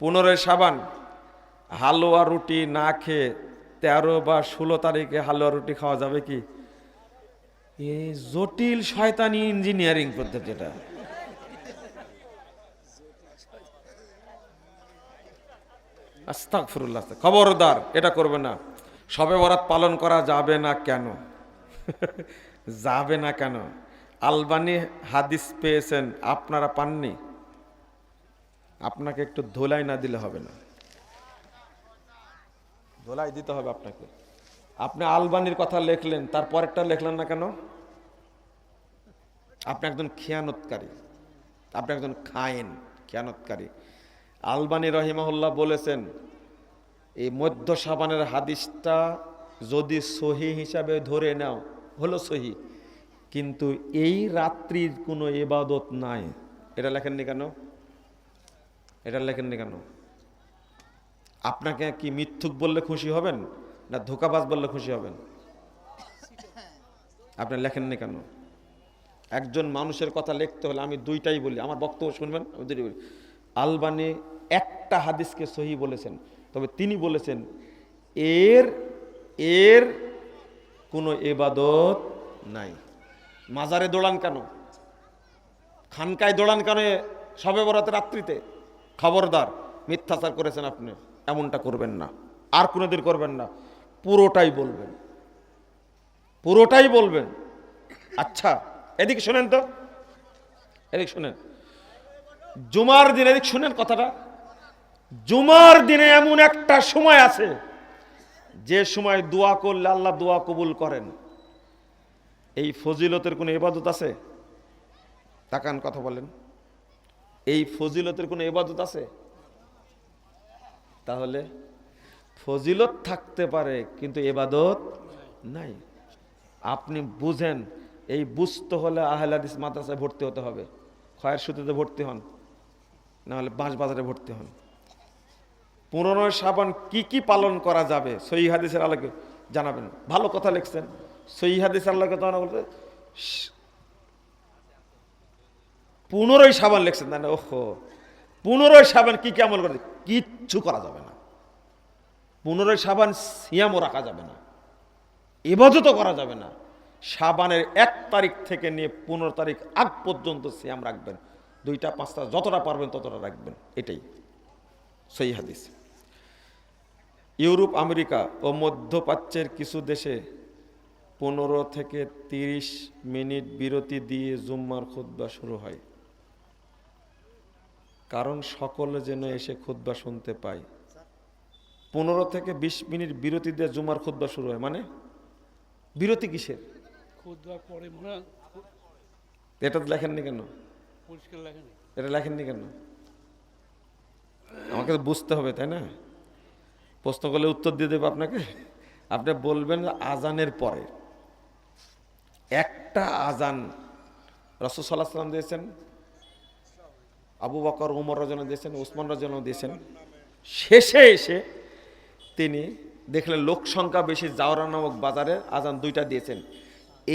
পনেরোই সাবান হালুয়া রুটি না খেয়ে তেরো বা ষোলো তারিখে হালুয়া রুটি খাওয়া যাবে কি? এই জটিল শয়তানি ইঞ্জিনিয়ারিং পদ্ধতি এটা। খবরদার, এটা করবে না। সবে বরাত পালন করা যাবে না কেন? যাবে না কেন? আলবানি হাদিস পেয়েছেন, আপনারা পাননি? আপনাকে একটু ধোলাই না দিলে হবে না। ধোলাই দিতে হবে আপনাকে। আপনি আলবানির কথা লিখলেন, তারপরেরটা লিখলেন না কেন? আপনি একজন খেয়ানতকারী, আপনি একজন খায়েন, খেয়ানতকারী। আলবানি রহিমাহুল্লাহ বলেছেন, এই মধ্য সাবানের হাদিসটা যদি সহি হিসাবে ধরে নাও, হলো সহি, কিন্তু এই রাত্রির কোনো এবাদত নাই। এটা লেখেননি কেন? এটা লেখেননি কেন? আপনাকে কি মিথ্যুক বললে খুশি হবেন না ধোকাবাজ বললে খুশি হবেন? আপনি লেখেননি কেন? একজন মানুষের কথা লিখতে হলে আমি দুইটাই বলি। আমার বক্তব্য শুনবেন? আমি দুইটাই বলি। আলবানি একটা হাদিসকে সহি বলেছেন, তবে তিনি বলেছেন, এর এর কোনো এবাদত নাই। মাজারে দৌড়ান কেন? খানকায় দৌড়ান কেন সবে বরাতে রাত্রিতে? খবরদার, মিথ্যাচার করেছেন আপনি, এমনটা করবেন না। আর কোনোদিন করবেন না। পুরোটাই বলবেন। পুরোটাই বলবেন। আচ্ছা এদিকে শোনেন তো। এদিকে শোনেন। জুমার দিন, এদিকে শোনেন কথাটা। জুমার দিনে এমন একটা সময় আছে, যে সময় দোয়া করলে আল্লাহ দোয়া কবুল করেন। এই ফজিলতের কোনো ইবাদত আছে? তাকান, কথা বলেন। এই ফজিলতের কোনো এবাদত আছে? তাহলে ফজিলত থাকতে পারে, কিন্তু এবাদত নাই। আপনি বুঝেন, এই বুঝতে হলে আহলাদিস মাদ্রাসায় ভর্তি হতে হবে। খয়ের সুতিতে ভর্তি হন, নাহলে বাঁশ বাজারে ভর্তি হন। পুরনো সাবান কি কি পালন করা যাবে? সই হাদিসের আলোকে জানাবেন। ভালো কথা লিখছেন। সই হাদিসের আলোকে জানা বলতে পুনরায় সাবান লিখছেন না ওহো, পুনরায় সাবান কি কি আমল করে? কিচ্ছু করা যাবে না। পুনরায় সাবান সিয়ামও রাখা যাবে না। এবাদতও করা যাবে না। সাবানের এক তারিখ থেকে নিয়ে পনেরো তারিখ আগ পর্যন্ত সিয়াম রাখবেন। দুইটা, পাঁচটা, যতটা পারবেন ততটা রাখবেন। এটাই। সেই হাদিস। ইউরোপ, আমেরিকা ও মধ্যপ্রাচ্যের কিছু দেশে পনেরো থেকে তিরিশ মিনিট বিরতি দিয়ে জুম্মার খুদ্া শুরু হয়। কারণ সকলে যেন এসে খুদ্া শুনতে পায়। পনেরো থেকে বিশ মিনিট বিরতি দিয়ে জুমার খুদ্া শুরু হয়। মানে বিরতি কিসের? এটা তো লেখেননি কেন? এটা লেখেননি কেন? আমাকে তো বুঝতে হবে তাই না? প্রশ্ন করলে উত্তর দিয়ে দেবো আপনাকে। আপনি বলবেন আজানের পরে। একটা আজান রসদ সাল্লাহ সাল্লাম দিয়েছেন। আবু বকর, উমর রজন দিয়েছেন, উসমান রজন দিয়েছেন। শেষে এসে তিনি দেখলেন লোক সংখ্যা বেশি, জাওরা নামক বাজারে আজান দুইটা দিয়েছেন।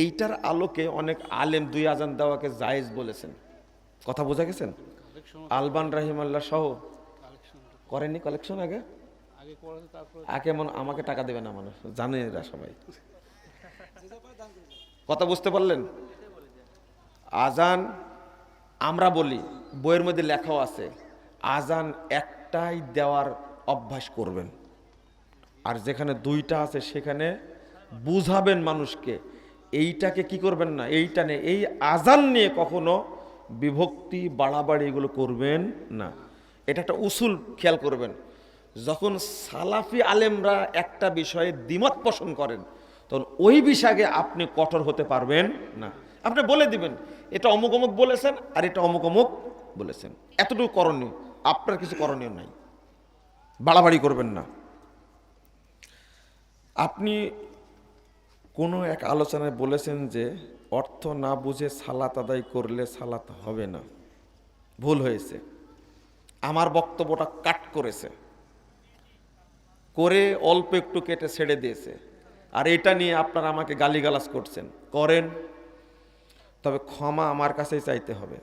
এইটার আলোকে অনেক আলেম দুই আজান দেওয়াকে জায়েজ বলেছেন। কথা বোঝা গেছেন? আলবান রাহিমাল্লাহ সহ করেনি কালেকশন আগে? আগে মন আমাকে টাকা দেবে না মানুষ, জানে এরা সবাই। কথা বুঝতে পারলেন? আজান আমরা বলি, বইয়ের মধ্যে লেখাও আছে, আজান একটাই দেওয়ার অভ্যাস করবেন। আর যেখানে দুইটা আছে, সেখানে বুঝাবেন মানুষকে, এইটাকে কি করবেন না, এইটা নিয়ে, এই আজান নিয়ে কখনো বিভক্তি, বাড়াবাড়ি এগুলো করবেন না। এটা একটা উসুল খেয়াল করবেন। যখন সালাফি আলেমরা একটা বিষয়ে দ্বিমত পোষণ করেন, তখন ওই বিষয়ে আপনি কঠোর হতে পারবেন না। আপনি বলে দিবেন, এটা অমুক অমুক বলেছেন আর এটা অমুক অমুক বলেছেন। এতটুকু করণীয়, আপনার কিছু করণীয় নাই। বাড়াবাড়ি করবেন না। আপনি কোনো এক আলোচনায় বলেছেন যে, অর্থ না বুঝে সালাত আদায় করলে সালাত হবে না। ভুল হয়েছে। আমার বক্তব্যটা কাট করেছে। করে অল্প একটু কেটে ছেড়ে দিয়েছে। আর এটা নিয়ে আপনারা আমাকে গালিগালাজ করছেন। করেন। তবে ক্ষমা আমার কাছেই চাইতে হবে।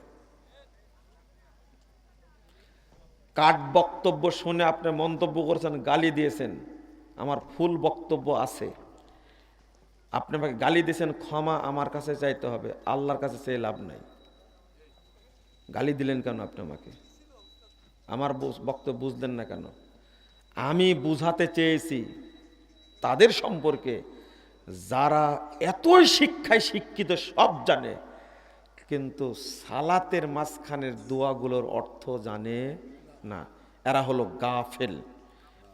কাট বক্তব্য শুনে আপনি মন্তব্য করেছেন, গালি দিয়েছেন। আমার ফুল বক্তব্য আছে। আপনি আমাকে গালি দিয়েছেন, ক্ষমা আমার কাছে চাইতে হবে। আল্লাহর কাছে চেয়ে লাভ নাই। গালি দিলেন কেন আপনি আমাকে? আমার বক্তব্য বুঝলেন না কেন? আমি বুঝাতে চেয়েছি তাদের সম্পর্কে, যারা এতই শিক্ষায় শিক্ষিত সব জানে কিন্তু সালাতের মাঝখানের দোয়াগুলোর অর্থ জানে না। এরা হলো গাফেল।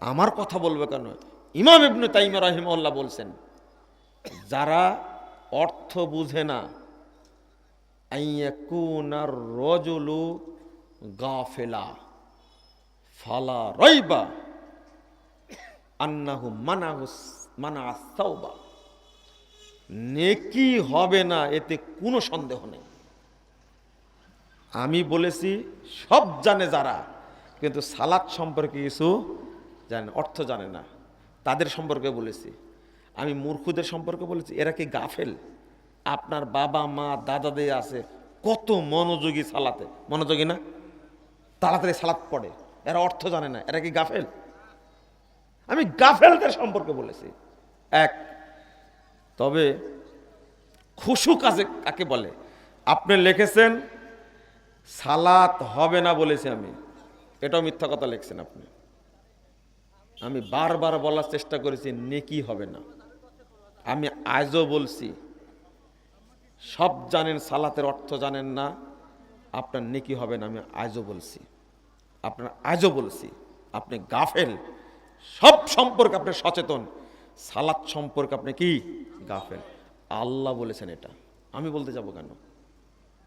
আমার কথা বলবে কেন? ইমাম ইবনু তাইমা রহিমউল্লাহ বলছেন, যারা অর্থ বুঝে না রজুলু গাফেলা, ফালা রইবা আন্নাহু মানাহু মানা নেকি হবে না, এতে কোনো সন্দেহ নেই। আমি বলেছি, সব জানে যারা, কিন্তু সালাদ সম্পর্কে কিছু জানে অর্থ জানে না। তাদের সম্পর্কে বলেছি। আমি মূর্খদের সম্পর্কে বলেছি, এরা কি গাফেল? আপনার বাবা, মা, দাদা দিয়ে আছে, কত মনোযোগী সালাতে। মনোযোগী না? তাড়াতাড়ি সালাত পড়ে। এরা অর্থ জানে না, এরা কি গাফেল? আমি গাফেলদের সম্পর্কে বলেছি। এক, তবে খুশু কাজে কাকে বলে? আপনি লিখেছেন সালাত হবে না বলেছি আমি। এটাও মিথ্যা কথা লিখছেন আপনি। আমি বারবার বলার চেষ্টা করেছি, নেকি হবে না। আমি আজও বলছি, সব জানেন, সালাতের অর্থ জানেন না, আপনার নেকি হবে না, আমি আজও বলছি। আপনার আজও বলছি, আপনি গাফেল। সব সম্পর্কে আপনি সচেতন। সালাত সম্পর্কে আপনি কি? গাফেল। আল্লাহ বলেছেন এটা। আমি বলতে যাব কেন?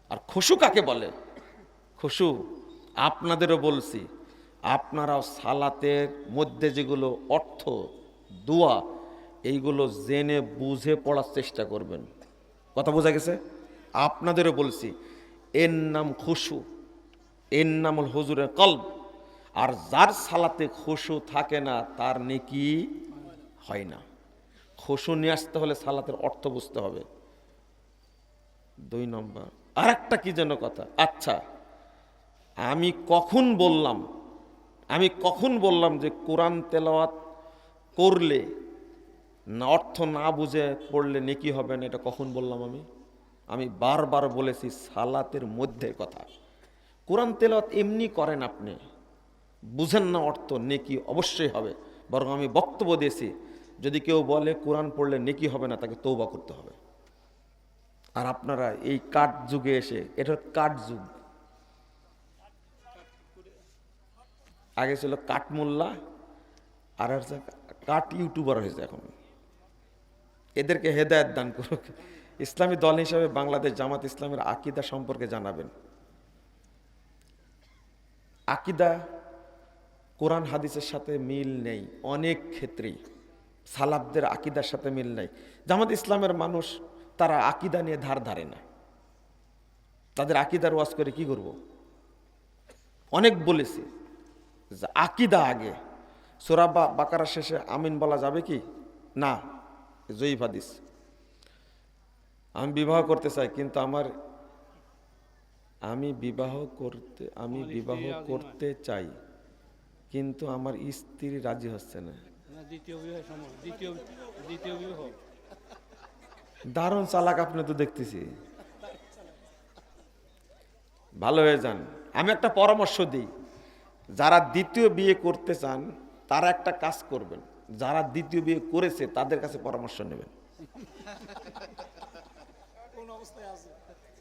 আর খুশু কাকে বলে খুশু, আপনাদেরও বলছি, আপনারাও সালাতের মধ্যে যেগুলো অর্থ, দোয়া, এইগুলো জেনে বুঝে পড়ার চেষ্টা করবেন। কথা বোঝা গেছে? আপনাদেরও বলছি, এর নাম খুশু, এর নাম হল হুজুরের কল্ব। আর যার সালাতে খুশু থাকে না, তার নেকি হয় না। খুশু নিয়ে আসতে হলে সালাতের অর্থ বুঝতে হবে। দুই নম্বর আর একটা কি যেন কথা? আচ্ছা আমি কখন বললাম, আমি কখন বললাম যে কোরআন তেলাওয়াত করলে না, অর্থ না বুঝে পড়লে নেকি হবে না, এটা কখন বললাম আমি? আমি বারবার বলেছি সালাতের মধ্যে কথা। কোরআন তেলাওয়াত এমনি করেন আপনি, বুঝেন না অর্থ নেকি অবশ্যই হবে, বরং আমি বক্তব্য দিয়েছি, যদি কেউ বলে কোরআন পড়লে নেকি হবে না, তাকে তৌবা করতে হবে। আর আপনারা এই কাঠ যুগে এসে, এটা কাঠ যুগ। আগে ছিল কাঠমোল্লা, আর হচ্ছে কাঠ ইউটিউবার হয়েছে এখন। এদেরকে হেদায়ত দান করুক। ইসলামী দল হিসাবে বাংলাদেশ জামাত ইসলামের আকিদা সম্পর্কে জানাবেন। আকিদা কোরআন হাদিসের সাথে মিল নেই, অনেক ক্ষেত্রেই। সালাবদের আকিদার সাথে মিল নেই। জামাত ইসলামের মানুষ তারা আকিদা নিয়ে ধার ধারে না। তাদের আকিদার ওয়াজ করে কি করব? অনেক বলেছি। আকিদা আগে। সোরা বা বাকারা শেষে আমিন বলা যাবে কি? না জয়ীফ হাদিস। আমি বিবাহ করতে চাই কিন্তু আমার আমি বিবাহ করতে আমি বিবাহ করতে চাই কিন্তু আমার স্ত্রী রাজি হচ্ছে না। দারুণ চালাক আপনি তো দেখতেছি। ভালো হয়ে যান। আমি একটা পরামর্শ দিই। যারা দ্বিতীয় বিয়ে করতে চান তারা একটা কাজ করবেন। যারা দ্বিতীয় বিয়ে করেছে তাদের কাছে পরামর্শ নেবেন।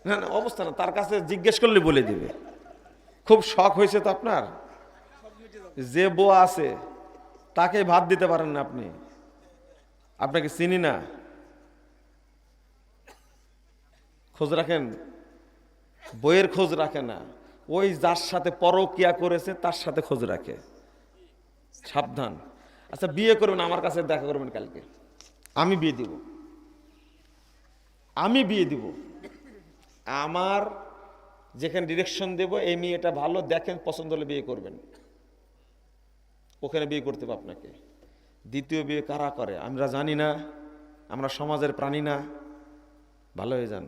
না না অবস্থা না তার কাছে জিজ্ঞেস করলে বলে দিবে। খুব শখ হয়েছে তো আপনার? যে বউ আছে তাকে ভাত দিতে পারেন না আপনি। আপনাকে চিনি না। খোঁজ রাখেন বইয়ের খোঁজ রাখে না। ওই যার সাথে পরকিয়া করেছে, তার সাথে খোঁজ রাখে। সাবধান। আচ্ছা বিয়ে করবেন, আমার কাছে দেখা করবেন কালকে। আমি বিয়ে দিব। আমি বিয়ে দিব। আমার যেখানে ডিরেকশন দেব, এই মেয়েটা ভালো, দেখেন, পছন্দ হলে বিয়ে করবেন। ওখানে বিয়ে করতে হবে আপনাকে। দ্বিতীয় বিয়ে কারা করে? আমরা জানি না। আমরা সমাজের প্রাণী না। ভালো হয়ে যান।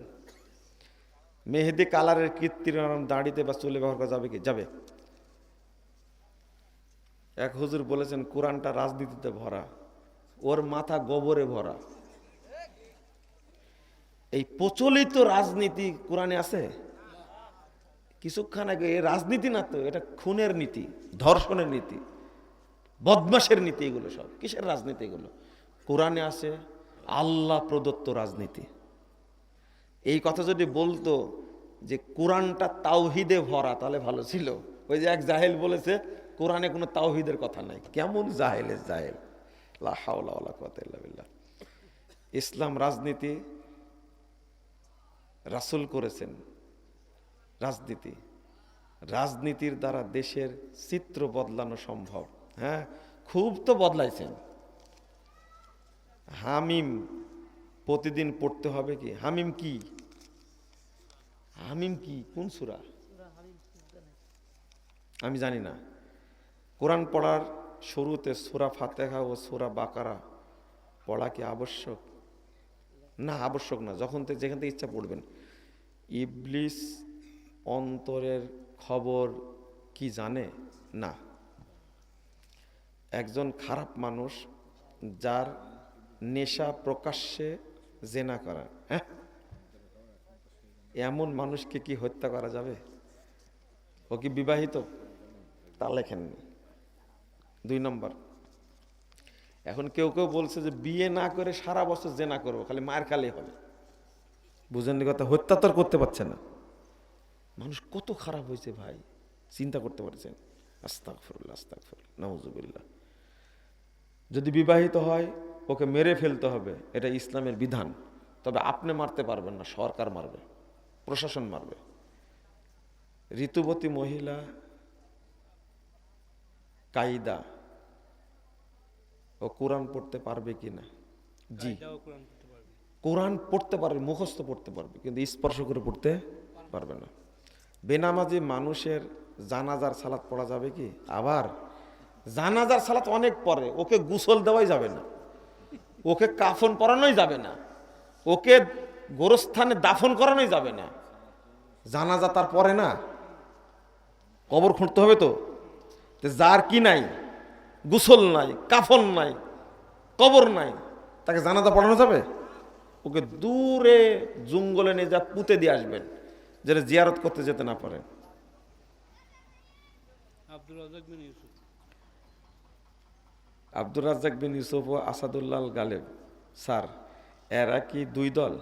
মেহেদি কালারের কৃত্রিম দাড়িতে বা চুলে ব্যবহার করা যাবে কি? যাবে। এক হুজুর বলেছেন, কোরআনটা রাজনীতিতে ভরা, ওর মাথা গোবরে ভরা। এই প্রচলিত রাজনীতি কোরআনে আছে? কিছুক্ষণ আগে রাজনীতি না তো, এটা খুনের নীতি, ধর্ষণের নীতি বদমাসের নীতি এগুলো সব। কিসের রাজনীতি এগুলো? কোরআনে আছে, আল্লাহ প্রদত্ত রাজনীতি। এই কথা যদি বলতো যে কোরআনটা তাওহিদে ভরা, তাহলে ভালো ছিল। ওই যে এক জাহেল বলেছে, কোরআনে কোনো তাওহিদের কথা নাই। কেমন জাহেল লা হাওলা ওয়ালা কুওয়াতা ইল্লা ইসলাম রাজনীতি রাসুল করেছেন। রাজনীতি। রাজনীতির দ্বারা দেশের চিত্র বদলানো সম্ভব। হ্যাঁ? খুব তো বদলাইছেন। হামিম প্রতিদিন পড়তে হবে কি? হামিম কি? হামিম কি? কোন সুরা? আমি জানি না। কোরআন পড়ার শুরুতে সুরা ফাতেহা ও সুরা বাকারা পড়া কি আবশ্যক? না আবশ্যক না। যখন থেকে যেখান থেকে ইচ্ছা পড়বেন। ইবলিস অন্তরের খবর কি জানে? না। একজন খারাপ মানুষ যার নেশা প্রকাশ্যে জেনা করা হ্যাঁ? এমন মানুষকে কি হত্যা করা যাবে? ও কি বিবাহিত? তা লেখেননি। দুই নম্বর, এখন কেউ কেউ বলছে যে বিয়ে না করে সারা বছর জেনা করব, খালি মার খালি হবে। বুঝেননি কথা, হত্যা তো করতে পারছে না। মানুষ কত খারাপ হয়েছে ভাই, চিন্তা করতে পারছেন। আস্তাক ফরুল্লাহ আস্তাক ফরুল্লাহ নওয়াজুবিল্লাহ যদি বিবাহিত হয় ওকে মেরে ফেলতে হবে এটা ইসলামের বিধান। তবে আপনি মারতে পারবেন না সরকার মারবে প্রশাসন মারবে। ঋতুবতী মহিলা কায়দা ও কোরআন পড়তে পারবে কি না? জি। কোরআন পড়তে পারবে মুখস্থ পড়তে পারবে কিন্তু স্পর্শ করে পড়তে পারবে না। বেনামাজি মানুষের জানাজার সালাত পড়া যাবে কি? আবার জানাজার সালাত অনেক পরে ওকে গুসল দেওয়াই যাবে না। ওকে কাফন পরানোই যাবে না। ওকে গোরস্থানে দাফন করানোই যাবে না। জানাজা তার পরে না। কবর খুঁড়তে হবে তো। যার কি নাই, গুসল নাই, কাফন নাই, কবর নাই, তাকে জানাজা পড়ানো যাবে? ওকে দূরে জঙ্গলে নিয়ে যা পুঁতে দিয়ে আসবেন যেটা জিয়ারত করতে যেতে না পারে আব্দুল রাজাক বিন ইউসুফ। আব্দুর রাজ্জাক বিন ইউসুফ ও আসাদুল্লাল গালেব। স্যার, এরা কি দুই দল?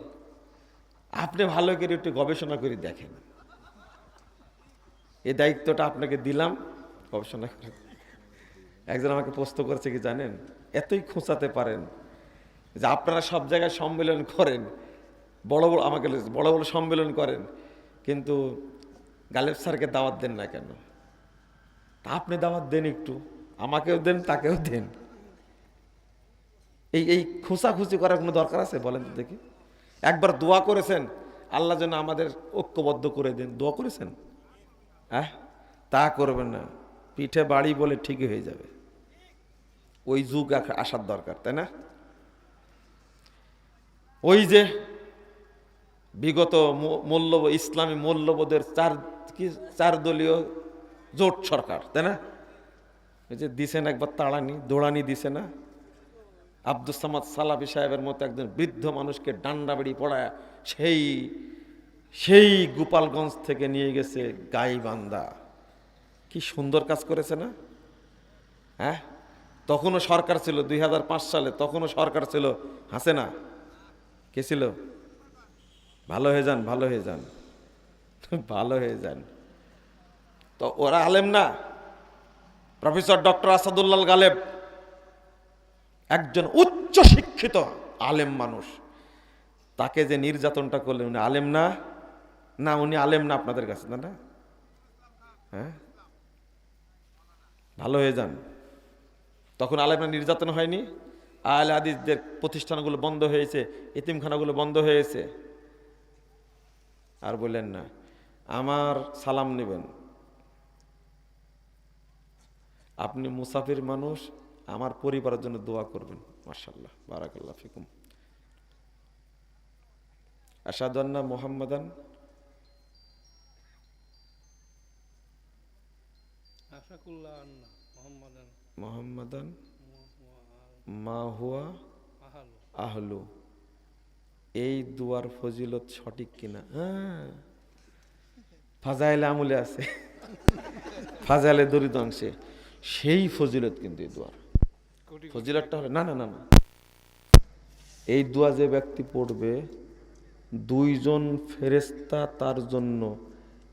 আপনি ভালো করে একটু গবেষণা করে দেখেন। এই দায়িত্বটা আপনাকে দিলাম। গবেষণা করে একজন আমাকে প্রশ্ন করেছে কি জানেন? এতই খোঁচাতে পারেন যে আপনারা সব জায়গায় সম্মেলন করেন। বড় বড় আমাকে বড় বড় সম্মেলন করেন। কিন্তু গালেব স্যারকে দাওয়াত দেন না কেন? তা আপনি দাওয়াত দেন একটু। আমাকেও দেন, তাকেও দেন। এই এই খুঁচাখুচি করার কোনো দরকার আছে? বলেন তো দেখি। একবার দোয়া করেছেন, আল্লাহ যেন আমাদের ঐক্যবদ্ধ করে দেন। দোয়া করেছেন? হ্যাঁ তা করবেন না। পিঠে বাড়ি বলে ঠিকই হয়ে যাবে। ওই যুগ আস- আসার দরকার, তাই না? ওই যে বিগত মূ- মূল্য ইসলামী মূল্যবোধের চার কি, চার দলীয় জোট সরকার, তাই না? ওই যে দিছেন একবার তাড়ানি, দৌড়ানি দিছে না? আব্দুল সামাদ সালাফি সাহেবের মতো একজন বৃদ্ধ মানুষকে ডান্ডা বেড়ি পড়ায় সেই সেই গোপালগঞ্জ থেকে নিয়ে গেছে গাইবান্ধা। কি সুন্দর কাজ করেছে না? হ্যাঁ? তখনও সরকার ছিল, দুই হাজার পাঁচ সালে তখনও সরকার ছিল। হাসে না? কে ছিল? ভালো হয়ে যান, ভালো হয়ে যান। ভালো হয়ে যান। তো ওরা আলেম না? প্রফেসর ডক্টর আসাদুল্লাল গালেব একজন উচ্চ শিক্ষিত আলেম মানুষ। তাকে যে নির্যাতনটা করলেন, উনি আলেম না? না, উনি আলেম না আপনাদের কাছে, না না? হ্যাঁ? ভালো হয়ে যান। তখন আলেমরা নির্যাতন হয়নি? আল আদিসদের প্রতিষ্ঠানগুলো বন্ধ হয়েছে, এতিমখানাগুলো বন্ধ হয়েছে। আর বললেন না, আমার সালাম নেবেন। আপনি মুসাফির মানুষ আমার পরিবারের জন্য দোয়া করবেন। মার্শাল্লাহ বারাকাল্লাহ ফিকুম। আসাদান্না মোহাম্মদান মোহাম্মদান মা হুয়া আহলু। এই দুয়ার ফজিলত সঠিক কিনা? হ্যাঁ। ফাজাইলে আমলে আছে। ফাজাইলে দরিদ অংশে সেই ফজিলত কিন্তু এই দুয়ার ফজিলতটা হলে না না না না। এই দোয়া যে ব্যক্তি পড়বে, দুইজন ফেরেস্তা তার জন্য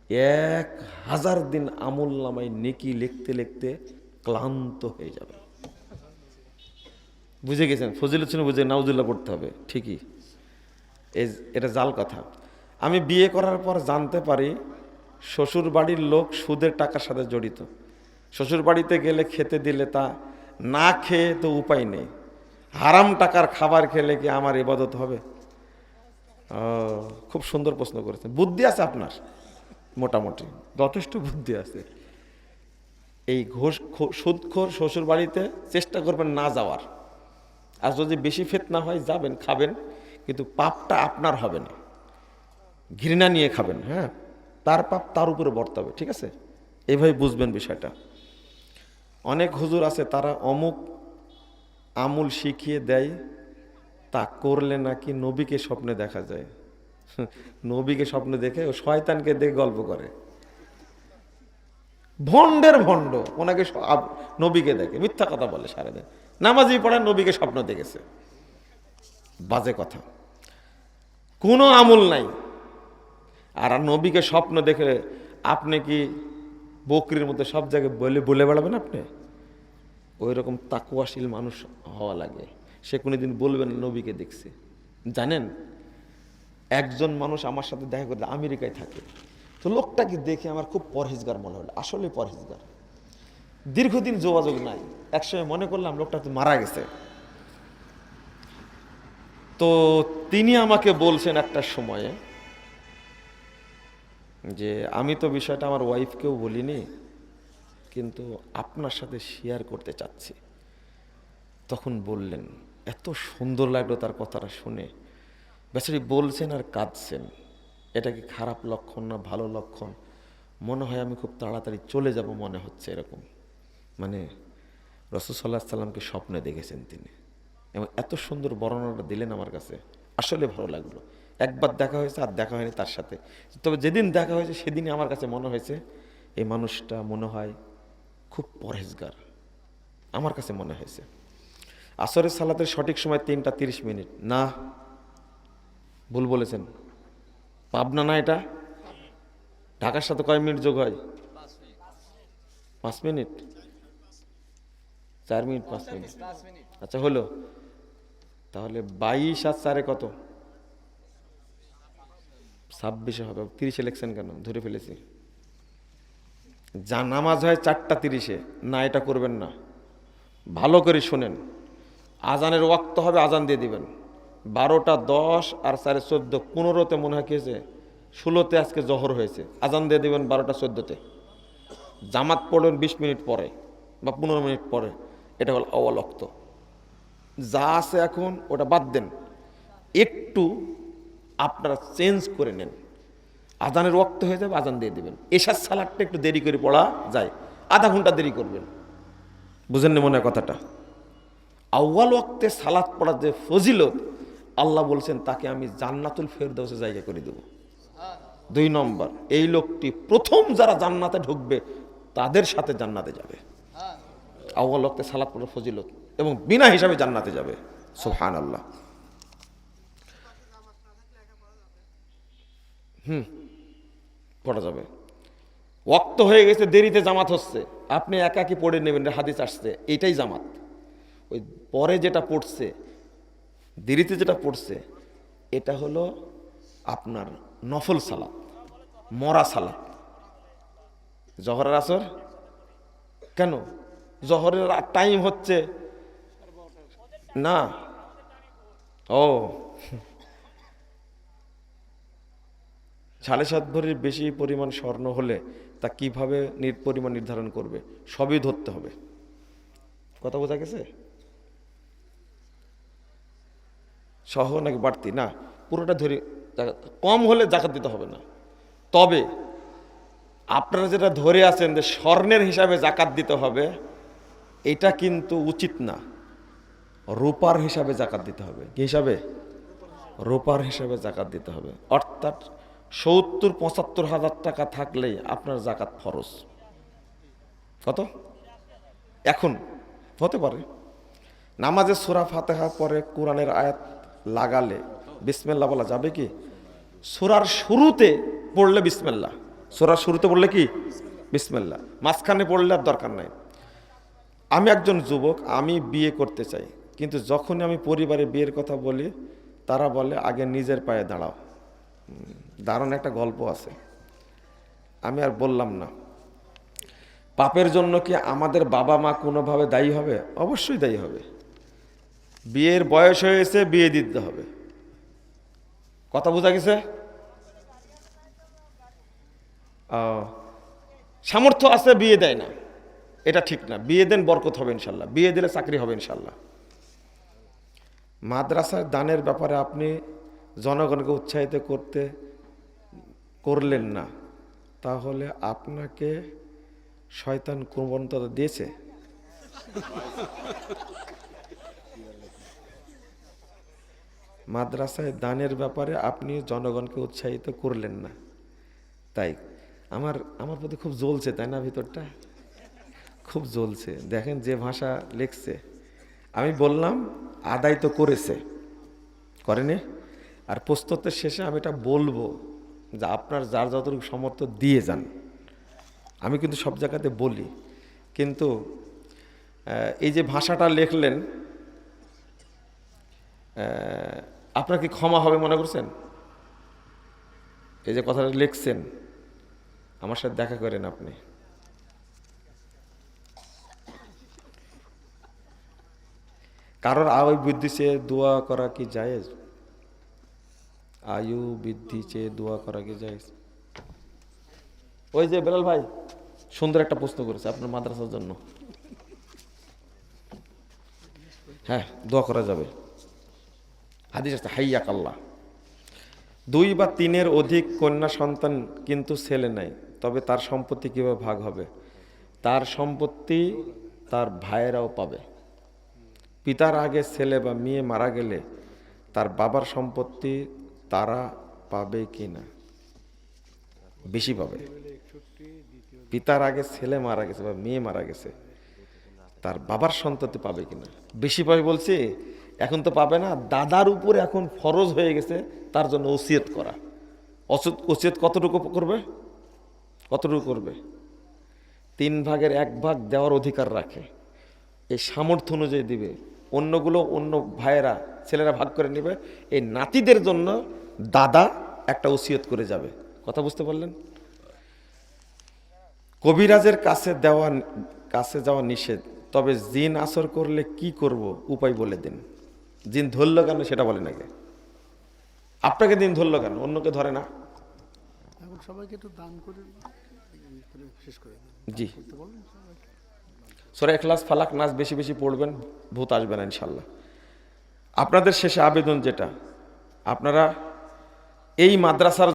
এক হাজার দিন আমল নামায় নেকি লিখতে লিখতে ক্লান্ত হয়ে যাবে। বুঝে গেছেন? ফজিলত শুনে বুঝে নাউজুল্লাহ পড়তে হবে। ঠিকই। এটা জাল কথা। আমি বিয়ে করার পর জানতে পারি শ্বশুর বাড়ির লোক সুদের টাকার সাথে জড়িত। শ্বশুর বাড়িতে গেলে খেতে দিলে তা, না খেয়ে তো উপায় নেই। হারাম টাকার খাবার খেলে কি আমার ইবাদত হবে? খুব সুন্দর প্রশ্ন করেছেন। বুদ্ধি আছে আপনার, মোটামুটি। যথেষ্ট বুদ্ধি আছে। এই ঘোষ সুদখোর শ্বশুর বাড়িতে চেষ্টা করবেন না যাওয়ার। আর যদি বেশি ফেতনা হয়, যাবেন, খাবেন, কিন্তু পাপটা আপনার হবে না। ঘৃণা নিয়ে খাবেন হ্যাঁ? তার পাপ তার উপরে বর্তাবে, ঠিক আছে? এইভাবে বুঝবেন বিষয়টা। অনেক হুজুর আছে, তারা অমুক আমুল শিখিয়ে দেয়, তা করলে নাকি নবীকে স্বপ্নে দেখা যায়। নবীকে স্বপ্নে দেখে ও শয়তানকে দেখে গল্প করে। ভণ্ডের ভণ্ড, ওনাকে নবীকে দেখে, মিথ্যা কথা বলে সারাদিন। নামাজি পড়ে নবীকে স্বপ্ন দেখেছে। বাজে কথা। কোনো আমল নাই। আর আর নবীকে স্বপ্ন দেখে আপনি কি বকরির মধ্যে সব জায়গায় বলে বলে বেড়াবেন আপনি? ওই রকম তাকুয়াশীল মানুষ হওয়া লাগে। সে কোনোদিন বলবেন নবীকে দেখছে। জানেন, একজন মানুষ আমার সাথে দেখা করতে আমেরিকায় থাকে। তো লোকটাকে দেখে আমার খুব পরহেজগার মনে হলো আসলে পরহেজগার। দীর্ঘদিন যোগাযোগ নাই। একসময় মনে করলাম, লোকটা তো মারা গেছে। তো তিনি আমাকে বলছেন একটা সময়ে যে আমি তো বিষয়টা আমার ওয়াইফকেও বলিনি, কিন্তু আপনার সাথে শেয়ার করতে চাচ্ছি। তখন বললেন, এত সুন্দর লাগল তার কথাটা শুনে। বেচারি বলছেন আর কাঁদছেন। এটা কি খারাপ লক্ষণ না ভালো লক্ষণ? মনে হয় আমি খুব তাড়াতাড়ি চলে যাব মনে হচ্ছে এরকম। মানে রসুসাল্লাহ সাল্লামকে স্বপ্নে দেখেছেন তিনি। এবং এত সুন্দর বর্ণনাটা দিলেন আমার কাছে। আসলে ভালো লাগল। একবার দেখা হয়েছে আর দেখা হয়নি তার সাথে। তবে যেদিন দেখা হয়েছে সেদিনই আমার কাছে মনে হয়েছে, এই মানুষটা মনে হয় খুব পরহেজগার। আমার কাছে মনে হয়েছে। আসরের সালাতের সঠিক সময় তিনটা তিরিশ মিনিট। না, ভুল বলেছেন। পাবনা না এটা? ঢাকার সাথে কয় মিনিট যোগ হয়? পাঁচ মিনিট। চার মিনিট, পাঁচ মিনিট। আচ্ছা হলো। তাহলে বাইশ আর চারে কত? ছাব্বিশে হবে, তিরিশে লেখছেন কেন? ধরে ফেলেছি। যা নামাজ হয় চারটা তিরিশে, না, এটা করবেন না। ভালো করে শোনেন। আজানের ওয়াক্ত হবে, আজান দিয়ে দিবেন। বারোটা দশ আর সাড়ে চোদ্দ, পনেরোতে মনে হয় কি হয়েছে? ষোলোতে আজকে জহর হয়েছে। আজান দিয়ে দিবেন বারোটা চোদ্দোতে। জামাত পড়বেন বিশ মিনিট পরে বা পনেরো মিনিট পরে। এটা হল অওয়াল ওয়াক্ত। যা আছে এখন, ওটা বাদ দেন। একটু আপনারা চেঞ্জ করে নেন। আজানের ওক্ত হয়ে যাবে, আজান দিয়ে দিবেন। এসার সালাদটা একটু দেরি করে পড়া যায়। আধা ঘণ্টা দেরি করবেন। বুঝেননি মনে কথাটা? আউ্য়াল ওয়াক্তে সালাদ পড়ার যে ফজিলত, আল্লাহ বলছেন, তাকে আমি জান্নাতুল ফেরদৌসে জায়গা করে দেব। দুই নম্বর, এই লোকটি প্রথম যারা জান্নাতে ঢুকবে, তাদের সাথে জান্নাতে যাবে। আউ্য়াল ওয়াক্তে সালাদ পড়ার ফজিলত এবং বিনা হিসাবে জান্নাতে যাবে। সোহান আল্লাহ পড়া যাবে। ওয়াক্ত হয়ে গেছে, দেরিতে জামাত হচ্ছে। আপনি একাকি পড়ে নেবেন? হাদিস আসছে। এটাই জামাত। ওই পরে যেটা পড়ছে, দেরিতে যেটা পড়ছে, এটা হলো আপনার নফল সালাত, মরা সালাত। জহরের আসর? কেন? জহরের টাইম হচ্ছে না। ও। সাড়ে সাত ভরির বেশি পরিমাণ স্বর্ণ হলে তা কীভাবে পরিমাণ নির্ধারণ করবে? সবই ধরতে হবে। কথা বোঝা গেছে? সহ নাকি বাড়তি? না, পুরোটা ধরে কম হলে জাকাত দিতে হবে না। তবে আপনারা যেটা ধরে আছেন যে স্বর্ণের হিসাবে জাকাত দিতে হবে, এটা কিন্তু উচিত না। রূপার হিসাবে জাকাত দিতে হবে। কি হিসাবে? রূপার হিসাবে জাকাত দিতে হবে। অর্থাৎ সত্তর, পঁচাত্তর হাজার টাকা থাকলেই আপনার জাকাত ফরজ। কত? এখন, হতে পারে। নামাজে সোরা ফাতেহা পরে কোরআনের আয়াত লাগালে বিসমেল্লা বলা যাবে কি? সোরার শুরুতে পড়লে বিসমেল্লা সোরার শুরুতে পড়লে কি? বিসমেল্লা মাঝখানে পড়লে আর দরকার নাই। আমি একজন যুবক, আমি বিয়ে করতে চাই, কিন্তু যখনই আমি পরিবারে বিয়ের কথা বলি, তারা বলে, আগে নিজের পায়ে দাঁড়াও। দারুণ একটা গল্প আছে। আমি আর বললাম না। পাপের জন্য কি আমাদের বাবা মা কোনোভাবে দায়ী হবে? অবশ্যই দায়ী হবে। বিয়ের বয়স হয়েছে বিয়ে দিতে হবে। কথা বোঝা গেছে? সামর্থ্য আছে, বিয়ে দেয় না। এটা ঠিক না। বিয়ে দেন, বরকত হবে ইনশাল্লাহ। বিয়ে দিলে চাকরি হবে ইনশাল্লাহ। মাদ্রাসার দানের ব্যাপারে আপনি জনগণকে উৎসাহিত করতে করলেন না, তাহলে আপনাকে শয়তান কুমন্ততা দিয়েছে। মাদ্রাসায় দানের ব্যাপারে আপনি জনগণকে উৎসাহিত করলেন না। তাই আমার আমার প্রতি খুব জ্বলছে, তাই না ভিতরটা? খুব জ্বলছে। দেখেন যে ভাষা লিখছে। আমি বললাম, আদায় তো করেছে। করেনি? আর প্রস্তুতের শেষে আমি এটা বলব। যে আপনার যার যতটুকু সমর্থ দিয়ে যান। আমি কিন্তু সব জায়গাতে বলি, কিন্তু এই যে ভাষাটা লিখলেন আপনার কি ক্ষমা হবে মনে করছেন? এই যে কথাটা লিখছেন, আমার সাথে দেখা করেন আপনি। কারোর আয়ু বৃদ্ধি চেয়ে দোয়া করা কি জায়েজ? আয়ু বৃদ্ধি চেয়ে দোয়া করা জায়েজ? ওই যে বেলাল ভাই, সুন্দর একটা প্রশ্ন করেছে আপনার মাদ্রাসার জন্য। হ্যাঁ দোয়া করা যাবে। হাদিস আছে, হাইয়া কাল্লা। দুই বা তিনের অধিক কন্যা সন্তান কিন্তু ছেলে নাই, তবে তার সম্পত্তি কীভাবে ভাগ হবে? তার সম্পত্তি তার ভাইয়েরাও পাবে। পিতার আগে ছেলে বা মেয়ে মারা গেলে তার বাবার সম্পত্তি তারা পাবে কি না? বেশি পাবে। পিতার আগে ছেলে মারা গেছে বা মেয়ে মারা গেছে, তার বাবার সন্ততি পাবে কিনা বেশি পাবে বলছি, এখন তো পাবে না। দাদার উপরে এখন ফরজ হয়ে গেছে, তার জন্য ওসিয়ত করা। ওসিয়ত কতটুকু করবে? কতটুকু করবে? তিন ভাগের এক ভাগ দেওয়ার অধিকার রাখে। এই সামর্থ্য অনুযায়ী দিবে। অন্যগুলো অন্য ভাইয়েরা, ছেলেরা ভাগ করে নেবে। এই নাতিদের জন্য দাদা একটা ওসিয়ত করে যাবে। কথা বুঝতে পারলেন? কবিরাজের কাছে দেওয়া কাছে যাওয়া নিষেধ তবে জিন আসর করলে কি করব? উপায় বলে দিন। জিন ধরলো কেন সেটা বলেন আগে। আপনাকে দিন ধরলো কেন? অন্যকে ধরে না। সবাইকে একটু দান করে করে শেষ করে জি। সোরা এখলাস ফালাক নাচ বেশি বেশি পড়বেন ভূত আসবে না ইনশাল্লাহ আপনাদের শেষে আবেদন যেটা আপনারা এই মাদ্রাসার